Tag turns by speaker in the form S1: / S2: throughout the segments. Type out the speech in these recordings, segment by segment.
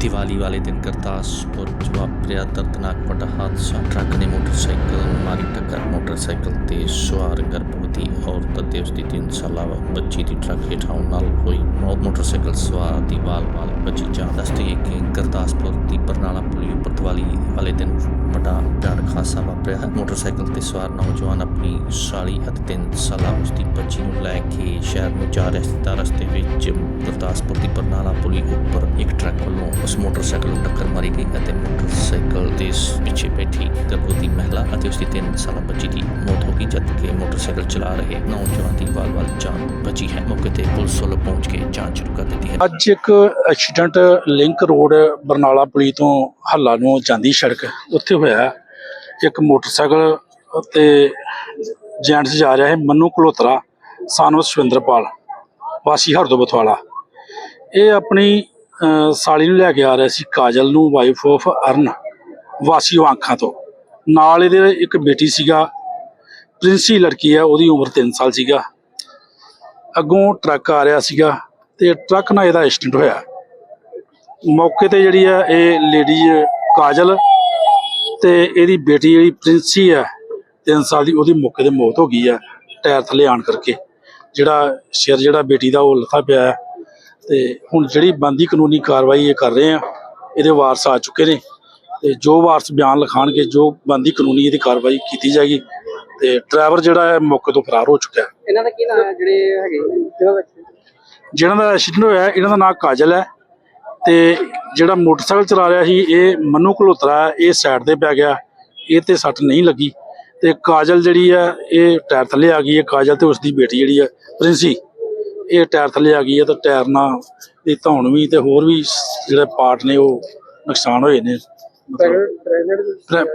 S1: ਦੀਵਾਲੀ ਵਾਲੇ ਦਿਨ ਗੁਰਦਾਸਪੁਰ 'ਚ ਵਾਪਰਿਆ ਦਰਦਨਾਕ ਵੱਡਾ ਹਾਦਸਾ। ਟਰੱਕ ਨੇ ਮੋਟਰਸਾਈਕਲ ਨੂੰ ਮਾਰੀ ਟੱਕਰ। ਮੋਟਰਸਾਈਕਲ ਤੇ ਸਵਾਰ ਗਰਭਵਤੀ ਔਰਤ ਤੇ ਉਸ ਦੀ 3 ਸਾਲਾ ਬੱਚੀ ਦੀ ਟਰੱਕ ਹੇਠ ਆਉਣ ਨਾਲ ਹੋਈ ਮੌਤ। ਮੋਟਰਸਾਈਕਲ ਸਵਾਰ ਦੀ ਵਾਲ-ਵਾਲ ਬਚੀ ਜਾਨ ਦੱਸਦੀ ਹੈ ਕਿ ਗੁਰਦਾਸਪੁਰ ਦੀ ਬਰਨਾਲਾ ਪੁਲਿਸ ਉੱਪਰ ਦੀਵਾਲੀ ਵਾਲੇ ਦਿਨ ਵੱਡਾ ਭਿਆਨਕ ਹਾਦਸਾ ਵਾਪਰਿਆ ਹੈ। ਮੋਟਰਸਾਈਕਲ ਤੇ ਸਵਾਰ ਨੌਜਵਾਨ ਆਪਣੀ ਸਾਲੀ ਅਤੇ 3 ਸਾਲਾ ਉਸ ਬੱਚੀ ਨੂੰ ਲੈ ਕੇ ਸ਼ਹਿਰ ਨੂੰ ਜਾ ਰਿਹਾ ਸੀ। ਤਾਂ ਰਸਤੇ ਵਿੱਚ ਗੁਰਦਾਸਪੁਰ ਦੀ ਬਰਨਾਲਾ ਪੁਲੀ ਉੱਪਰ ਇੱਕ ਟਰੱਕ ਵੱਲੋਂ ਉਸ ਮੋਟਰਸਾਈਕਲ ਨੂੰ ਟੱਕਰ ਮਾਰੀ ਗਈ ਅਤੇ ਮੋਟਰਸਾਈਕਲ ਦੇ ਪਿੱਛੇ ਬੈਠੀ ਗਰਭਵਤੀ ਮਹਿਲਾ ਅਤੇ ਉਸਦੀ 3 ਸਾਲਾ ਬੱਚੀ ਦੀ ਮੌਤ ਹੋ ਗਈ ਜਦਕਿ ਮੋਟਰਸਾਈਕਲ ਚਲਾ ਰਹੇ ਨੌਜਵਾਨ ਦੀ ਵਾਲ-ਵਾਲ ਜਾਨ ਬਚੀ ਹੈ। ਮੌਕੇ ਤੇ ਪੁਲਿਸ ਵੱਲੋਂ ਪਹੁੰਚ ਕੇ ਜਾਂਚ ਸ਼ੁਰੂ ਕਰ ਦਿੱਤੀ ਹੈ।
S2: ਅੱਜ ਇੱਕ ਐਕਸੀਡੈਂਟ ਲਿੰਕ ਰੋਡ ਬਰਨਾਲਾ ਪੁਲੀ ਤੋਂ ਹੱਲਾ ਨੂੰ ਜਾਂਦੀ ਸੜਕ। ਉੱਥੇ ਹੋਇਆ ਇੱਕ ਮੋਟਰਸਾਈਕਲ ਤੇ ਜੈਂਟਸ ਜਾ ਰਿਹਾ ਹੈ ਮੰਨੂ ਕਲੋਤਰਾ ਸਾਨਵ ਸੁਵਿੰਦਰਪਾਲ ਵਾਸੀ ਹਰਦੋ ਬਥਵਾਲਾ। ਇਹ ਆਪਣੀ ਅਹ, ਸਾਲੀ ਨੂੰ ਲੈ ਕੇ ਆ ਰਿਹਾ ਸੀ ਕਾਜਲ ਨੂੰ ਵਾਈਫ ਆਫ ਅਰਨ ਵਾਸੀ ਵਾਂਖਾਂ ਤੋਂ। ਨਾਲ ਇਹਦੇ ਇੱਕ ਬੇਟੀ ਸੀਗਾ ਪ੍ਰਿੰਸੀ ਲੜਕੀ ਆ ਉਹਦੀ ਉਮਰ 3 ਸਾਲ ਸੀਗਾ। ਅੱਗੋਂ ਟਰੱਕ ਆ ਰਿਹਾ ਸੀਗਾ ਤੇ ਟਰੱਕ ਨਾਲ ਇਹਦਾ ਐਕਸੀਡੈਂਟ ਹੋਇਆ। ਮੌਕੇ ਤੇ ਜਿਹੜੀ ਆ ਇਹ ਲੇਡੀ ਕਾਜਲ ਤੇ ਇਹਦੀ ਬੇਟੀ ਜਿਹੜੀ ਪ੍ਰਿੰਸੀ ਆ 3 ਸਾਲ ਦੀ ਉਹਦੀ ਮੌਕੇ ਤੇ ਮੌਤ ਹੋ ਗਈ ਆ ਟਾਇਰ ਥੱਲੇ ਆਣ ਕਰਕੇ। ਜਿਹੜਾ ਸਿਰ ਜਿਹੜਾ ਬੇਟੀ ਦਾ ਉਹ ਲੱਥਾ ਪਿਆ ਹੈ ਤੇ ਹੁਣ ਜਿਹੜੀ ਬੰਦੀ ਕਾਨੂੰਨੀ ਕਾਰਵਾਈ ਇਹ ਕਰ ਰਹੇ ਆ ਇਹਦੇ ਵਾਰਸ ਆ ਚੁੱਕੇ ਨੇ। ਤੇ ਜੋ ਵਾਰਸ ਬਿਆਨ ਲਿਖਾਣਗੇ ਜੋ ਬੰਦੀ ਕਾਨੂੰਨੀ ਇਹਦੀ ਕਾਰਵਾਈ ਕੀਤੀ ਜਾਏਗੀ ਤੇ ਡਰਾਈਵਰ ਜਿਹੜਾ ਹੈ ਮੌਕੇ ਤੋਂ ਫਰਾਰ ਹੋ ਚੁੱਕਾ ਹੈ
S3: ਇਹਨਾਂ ਦਾ ਕੀ ਨਾਮ ਹੈ ਜਿਹੜੇ ਹੈਗੇ ਜਿਹਨਾਂ ਦਾ? accident
S2: ਜਿਹਨਾਂ ਦਾ ਐਕਸੀਡੈਂਟ ਹੋਇਆ ਇਹਨਾਂ ਦਾ ਨਾਮ ਕਾਜਲ ਹੈ। ਤੇ ਜਿਹੜਾ ਮੋਟਰਸਾਈਕਲ ਚਲਾ ਰਿਹਾ ਸੀ ਇਹ ਮਨੂ ਕਲੋਤਰਾ ਹੈ, ਇਹ ਸਾਈਡ ਤੇ ਪੈ ਗਿਆ। ਇਹ ਤੇ ਸੱਟ ਨਹੀਂ ਲੱਗੀ। ਤੇ ਕਾਜਲ ਜਿਹੜੀ ਹੈ ਇਹ ਟਾਇਰ ਥੱਲੇ ਆ ਗਈ ਹੈ। ਕਾਜਲ ਤੇ ਉਸ ਦੀ ਬੇਟੀ ਜਿਹੜੀ ਹੈ ਪ੍ਰਿੰਸੀ। ਇਹ ਟਾਇਰ ਥੱਲੇ ਆ ਗਈ ਹੈ ਤੇ ਟਾਇਰ ਨਾਲ ਇਹ ਧੌਣ ਵੀ ਤੇ ਹੋਰ ਵੀ ਜਿਹੜੇ ਪਾਰਟ ਨੇ ਉਹ ਨੁਕਸਾਨ ਹੋਏ ਨੇ।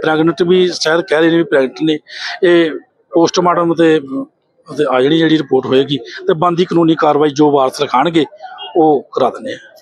S2: ਪ੍ਰੈਗਨੈਂਟ ਵੀ ਸ਼ਾਇਦ ਕਹਿ ਰਹੇ ਨੇ ਵੀ ਪ੍ਰੈਗਨੈਂਟ ਨੇ। ਇਹ ਪੋਸਟਮਾਰਟਮ ਤੇ ਤੇ ਆ ਜਿਹੜੀ ਜਿਹੜੀ ਰਿਪੋਰਟ ਹੋਏਗੀ ਤੇ ਬੰਦੀ ਕਾਨੂੰਨੀ ਕਾਰਵਾਈ ਜੋ ਵਾਰਸ ਰਖਾਣਗੇ ਉਹ ਕਰਾ ਦਿੰਦੇ ਆ।